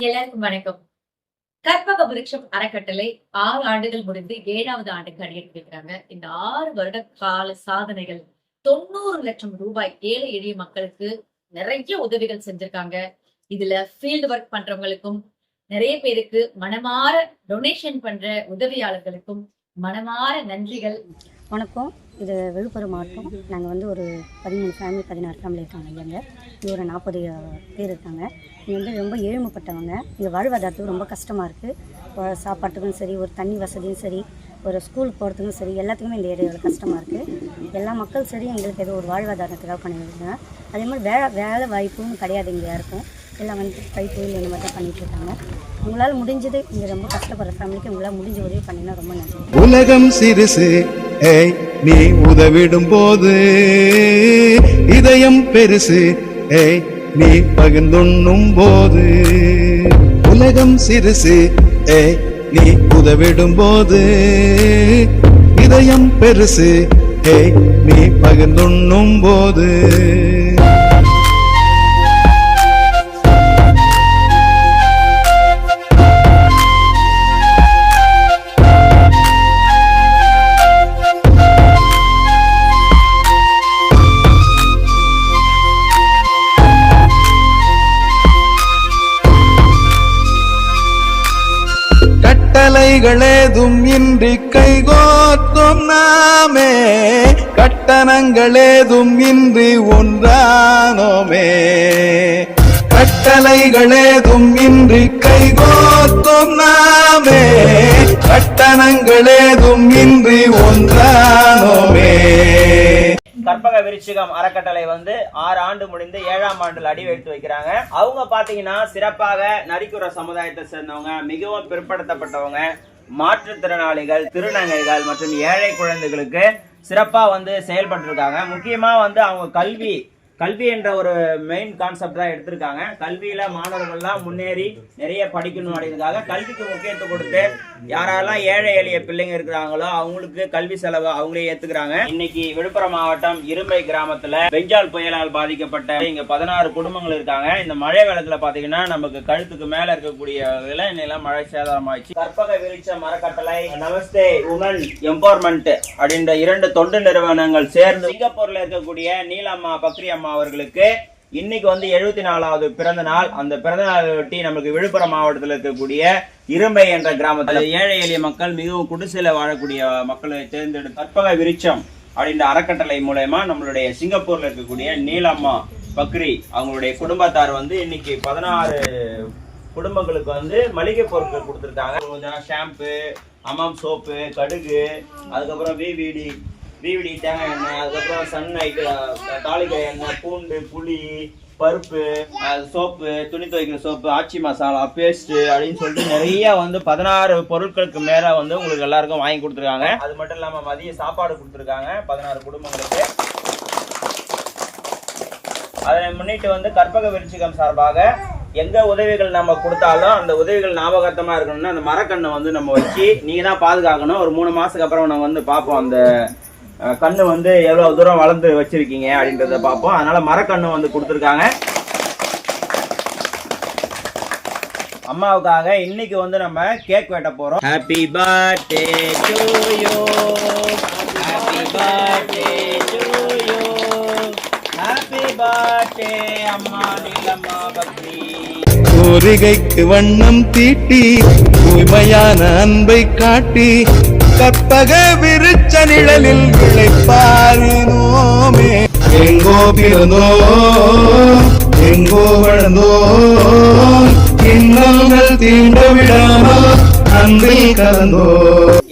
எல்லாருக்கும் வணக்கம். கற்பக விருட்சம் அறக்கட்டளை ஆறு ஆண்டுகள் முடிந்து ஏழாவது ஆண்டுக்கு அடியிருக்கிறாங்க இந்த ஆறு வருட கால சாதனைகள் தொண்ணூறு லட்சம் ரூபாய் ஏழை எளிய மக்களுக்கு நிறைய உதவிகள் செஞ்சிருக்காங்க. இதுல ஃபீல்டு ஒர்க் பண்றவங்களுக்கும் நிறைய பேருக்கு மனமாற டொனேஷன் பண்ற உதவியாளர்களுக்கும் மனமாற நன்றிகள். வணக்கம். இது விழுப்புரம் மாவட்டம் நாங்கள் வந்து ஒரு பதிமூணு ஃபேமிலி பதினாறு ஃபேமிலி இருக்காங்க இங்கே. இங்கே ஒரு நாற்பது பேர் இருக்காங்க. இங்கே வந்து ரொம்ப ஏழ்மைப்பட்டவங்க. இங்கே வாழ்வாதாரத்துக்கு ரொம்ப கஷ்டமாக இருக்குது சாப்பாட்டுக்கும் சரி ஒரு தண்ணி வசதியும் சரி ஒரு ஸ்கூல் போகிறதுக்கும் சரி எல்லாத்துக்குமே இந்த ஏரியாவில் கஷ்டமாக இருக்குது எல்லா மக்கள் சரி எங்களுக்கு ஏதோ ஒரு வாழ்வாதாரத்துக்காக பண்ணியிருக்காங்க அதே மாதிரி வேலை வேலை வாய்ப்பும் கிடையாது இங்கே யாருக்கும். எல்லாம் வந்து கை தொழில் இந்த மாதிரி தான் பண்ணிட்டு இருக்காங்க உங்களால் முடிஞ்சது இங்கே ரொம்ப கஷ்டப்படுற ஃபேமிலிக்கு உங்களால் முடிஞ்ச உதவி பண்ணினா ரொம்ப நன்றி உலகம் சிறுசு ஏய் நீ உதவிடும் போது இதயம் பெருசு ஏய் நீ பகிர்ந்துண்ணும் போது உலகம் சிறுசு ஏய் நீ உதவிடும் போது இதயம் பெருசு ஏய் நீ பகிர்ந்துண்ணும் போது கட்டளைகளேதும் இன்றி கைகோத்தும் நாமே. கட்டணங்களேதும் இன்றி ஒன்றானோமே. கட்டளைகளேதும் இன்றி கைகோத்தும் நாமே. கட்டணங்களேதும் இன்றி கற்பக விருச்சிகம் அறக்கட்டளை வந்து ஆறு ஆண்டு முடிந்து ஏழாம் ஆண்டில் அடி வைத்து வைக்கிறாங்க. அவங்க பாத்தீங்கன்னா சிறப்பாக நரிக்குற சமுதாயத்தை சேர்ந்தவங்க மிகவும் பிற்படுத்தப்பட்டவங்க மாற்றுத்திறனாளிகள் திருநங்கைகள் மற்றும் ஏழை குழந்தைகளுக்கு சிறப்பாக வந்து செயல்பட்டு இருக்காங்க முக்கியமாக வந்து அவங்க கல்வி கல்வி என்ற ஒரு மெயின் கான்செப்ட் தான் எடுத்திருக்காங்க. கல்வியில மாணவர்கள்லாம் முன்னேறி நிறைய படிக்கணும் அப்படிங்கிறதுக்காக கல்விக்கு முக்கியத்துவம் கொடுத்து யாரெல்லாம் ஏழை எளிய பிள்ளைங்க இருக்கிறாங்களோ அவங்களுக்கு கல்வி செலவு அவங்களே ஏத்துக்கிறாங்க. இன்னைக்கு விழுப்புரம் மாவட்டம் இரும்பை கிராமத்துல பெஞ்சால் புயலால் பாதிக்கப்பட்ட இங்க பதினாறு குடும்பங்கள் இருக்காங்க. இந்த மழை வெள்ளத்துல பாத்தீங்கன்னா நமக்கு கழுத்துக்கு மேல இருக்கக்கூடிய நிலம் மழை சேதாரமாயிடுச்சு. கற்பக விரிச்ச மரக்கட்டளை நமஸ்தே உமன் எம்பவர்மெண்ட் அப்படின்ற இரண்டு தொண்டு நிறுவனங்கள் சேர்ந்து சிங்கப்பூர்ல இருக்கக்கூடிய நீலம்மா பக்ரி அம்மா அவர்களுக்கு இன்னைக்கு வந்து எழுபத்தி நாலாவது பிறந்த நாள். அந்த பிறந்த நாளை ஒட்டி நமக்கு விழுப்புரம் மாவட்டத்தில் இருக்கக்கூடிய இரும்பை என்ற கிராமத்தில் ஏழை எளிய மக்கள் மிகவும் குடிசையில வாழக்கூடிய மக்களை தேர்ந்தெடுத்து கற்பக விருட்சம் அப்படின்ற அறக்கட்டளை மூலயமா நம்மளுடைய சிங்கப்பூர்ல இருக்கக்கூடிய நீலம்மா பக்ரி அவங்களுடைய குடும்பத்தார் வந்து இன்னைக்கு பதினாறு குடும்பங்களுக்கு வந்து மளிகை பொருட்கள் கொடுத்துருக்காங்க. ஷாம்பு அமாம் சோப்பு கடுகு அதுக்கப்புறம் விவிடி பீவிடி தேங்காய் எண்ணெய் அதுக்கப்புறம் சன் ஐட்டு தாளிக்காய் எண்ணெய் பூண்டு புளி பருப்பு சோப்பு துணி துவைக்கிற சோப்பு ஆச்சி மசாலா பேஸ்ட் அப்படின்னு சொல்லிட்டு நிறைய வந்து பதினாறு பொருட்களுக்கு மேல வந்து உங்களுக்கு எல்லாருக்கும் வாங்கி கொடுத்துருக்காங்க. அது மட்டும் இல்லாம மதிய சாப்பாடு கொடுத்துருக்காங்க பதினாறு குடும்பங்களுக்கு. அதனை முன்னிட்டு வந்து கற்பக விருச்சிகம் சார்பாக எங்க உதவிகள் நம்ம கொடுத்தாலும் அந்த உதவிகள் ஞாபகார்த்தமா இருக்கணும்னா அந்த மரக்கண்ணை வந்து நம்ம வச்சு நீங்க தான் பாதுகாக்கணும். ஒரு மூணு மாசத்துக்கு அப்புறம் நம்ம வந்து பார்ப்போம் அந்த கண்ணு வந்து எவ்வளவு தூரம் வளர்ந்து வச்சிருக்கீங்க அப்படின்றத பார்ப்போம். அதனால மரக்கண்ணு வந்து கொடுத்துருக்காங்க. அம்மாவுக்காக இன்னைக்கு வந்து நம்ம கேக் வெட்ட போறோம். Happy birthday to you happy birthday to you happy birthday அம்மா நீலம்மா பக்ரி கோரிகைக்கு வண்ணம் தீட்டி தூய்மையான அன்பை காட்டி கற்பக விருச்ச நிழலில் விளைப்பாரினோமே எங்கோ பிறந்தோ எங்கோ வளர்ந்தோ இன்னல்கள் தீண்ட விடாமல் அன்பில் கலந்தோ.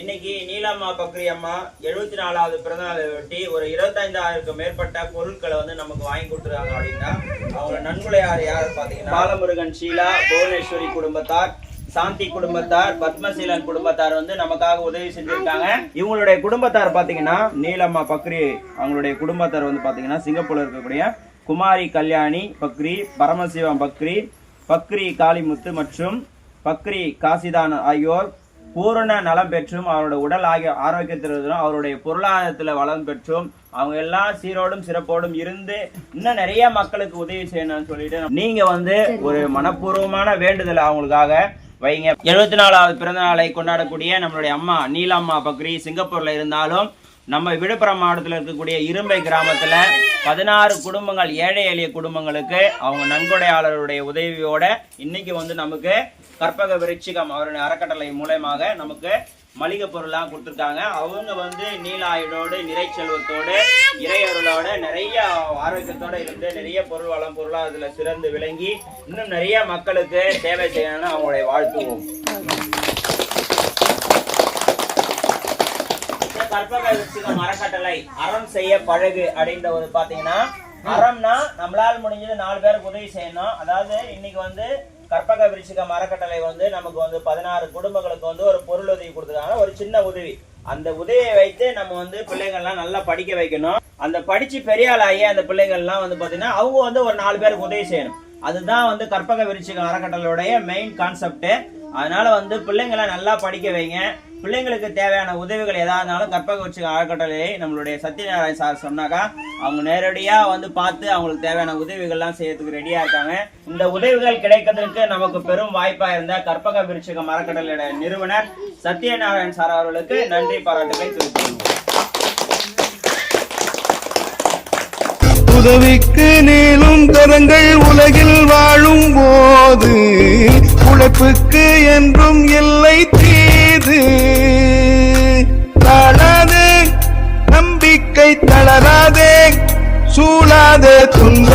இன்னைக்கு நீலம்மா பக்ரி அம்மா எழுபத்தி நாலாவது பிறந்தநாளை ஒட்டி ஒரு இருபத்தைந்தாயிரத்துக்கும் மேற்பட்ட பொருட்களை வந்து நமக்கு வாங்கி கொடுத்துருக்காங்க அப்படின்னா அவங்க நன்கொடையார் யார் பார்த்தீங்கன்னா பாலமுருகன் ஷீலா புவனேஸ்வரி குடும்பத்தார் சாந்தி குடும்பத்தார் பத்மசீலன் குடும்பத்தார் வந்து நமக்காக உதவி செஞ்சிருக்காங்க. இவங்களுடைய குடும்பத்தார் பாத்தீங்கன்னா நீலம்மா பக்ரி அவங்களுடைய குடும்பத்தார் வந்து பாத்தீங்கன்னா சிங்கப்பூர்ல இருக்கக்கூடிய குமாரி கல்யாணி பக்ரி பரமசிவம் பக்ரி பக்ரி காளிமுத்து மற்றும் பக்ரி காசிதான் ஆகியோர் பூரண நலம் பெற்றும் அவருடைய உடல் ஆகிய ஆரோக்கியத்திலும் அவருடைய பொருளாதாரத்தில் வளம் பெற்றும் அவங்க எல்லாம் சீரோடும் சிறப்போடும் இருந்து இன்னும் நிறைய மக்களுக்கு உதவி செய்யணும்னு சொல்லிட்டு நீங்க வந்து ஒரு மனப்பூர்வமான வேண்டுதல் அவங்களுக்காக வைங்க. எழுபத்தி நாலாவது பிறந்த நாளை கொண்டாடக்கூடிய நம்மளுடைய அம்மா நீலாம்மா பக்ரி சிங்கப்பூர்ல இருந்தாலும் நம்ம விழுப்புரம் மாவட்டத்தில் இருக்கக்கூடிய இரும்பை கிராமத்தில் பதினாறு குடும்பங்கள் ஏழை எளிய குடும்பங்களுக்கு அவங்க நன்கொடையாளருடைய உதவியோட இன்னைக்கு வந்து நமக்கு கற்பக விருட்சிகம் அவருடைய அறக்கட்டளை மூலயமாக நமக்கு மளிகை பொருளாக கொடுத்துருக்காங்க. அவங்க வந்து நீலாயுடோடு நிறைச்செல்வத்தோடு இறையருளோட நிறைய ஆரோக்கியத்தோட இருந்து நிறைய பொருள் வளம் பொருளாதாரத்துல சிறந்து விளங்கி இன்னும் நிறைய மக்களுக்கு சேவை செய்யணும்னு அவங்களுடைய வாழ்த்துவோம். கற்பக அறக்கட்டளை அறம் செய்ய பழகு அப்படின்ற ஒரு பாத்தீங்கன்னா அறம்னா நம்மளால முடிஞ்சது நாலு பேருக்கு உதவி செய்யணும். அதாவது இன்னைக்கு வந்து கற்பக விருட்சிகம் அறக்கட்டளை வந்து நமக்கு வந்து பதினாறு குடும்பங்களுக்கு வந்து ஒரு பொருள் உதவி கொடுத்துருக்காங்க. ஒரு சின்ன உதவி. அந்த உதவியை வைத்து நம்ம வந்து பிள்ளைங்கள்லாம் நல்லா படிக்க வைக்கணும். அந்த படிச்சு பெரிய ஆளாகி அந்த பிள்ளைங்கள்லாம் வந்து பார்த்தீங்கன்னா அவங்க வந்து ஒரு நாலு பேருக்கு உதவி செய்யணும். அதுதான் வந்து கற்பக விருட்சிகம் அறக்கட்டளையுடைய மெயின் கான்செப்ட் அதனால வந்து பிள்ளைங்களை நல்லா படிக்க வைங்க. பிள்ளைங்களுக்கு தேவையான உதவிகள் எதா இருந்தாலும் கற்பக விருட்சிகம் அறக்கட்டளை நம்மளுடைய சத்யநாராயண் சார் சொன்னாக்கா அவங்க நேரடியா வந்து பார்த்து அவங்களுக்கு தேவையான உதவிகள்லாம் செய்யறதுக்கு ரெடியா இருக்காங்க. இந்த உதவிகள் கிடைக்கிறதுக்கு நமக்கு பெரும் வாய்ப்பா இருந்த கற்பக விருட்சிகம் அறக்கட்டளையோட நிறுவனர் சத்யநாராயண் சார் அவர்களுக்கு நன்றி பாராட்டுகளை தெரிவித்துள்ளோம் உதவிக்கு நீளும் கரங்கள் உலகில் வாழும் போது உழைப்புக்கு என்றும் இல்லை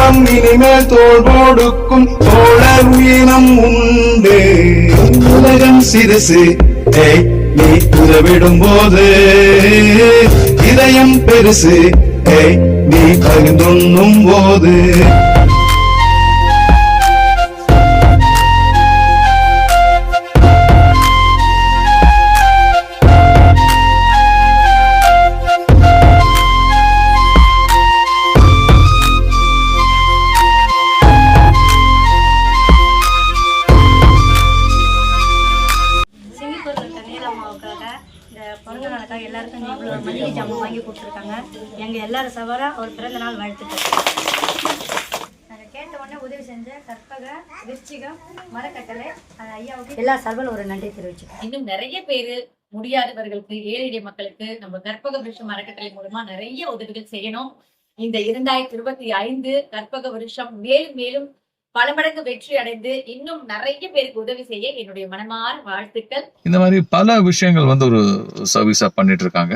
துன்பம் இனிமேல் தோல் போடுக்கும். தோழர் உயிரம் உண்டு. உலகம் சிறுசு நீ உதவிடும் போது. இதயம் பெருசு நீ பகிர்ந்துண்ணும் போது. சவாரா அவர் பிறந்த நாள் வாழ்த்துக்கள். நாங்கள் கேட்ட உடனே உதவி செஞ்ச கற்பக விருச்சிகம் மரக்கட்டளை அது ஐயாவுக்கு எல்லா சார்பில் ஒரு நன்றி தெரிவிச்சுக்கிறேன் இன்னும் நிறைய பேரு முடியாதவர்களுக்கு ஏழை மக்களுக்கு நம்ம கற்பக விருஷம் அறக்கட்டளை மூலமா நிறைய உதவிகள் செய்யணும். இந்த இரண்டாயிரத்தி இருபத்தி ஐந்து கற்பக வருஷம் மேலும் மேலும் பல மடங்கு வெற்றி அடைந்து இன்னும் நிறைய பேருக்கு உதவி செய்ய என்னுடைய மனமார வாழ்த்துக்கள். இந்த மாதிரி பல விஷயங்கள் வந்து ஒரு சர்வீஸா பண்ணிட்டு இருக்காங்க.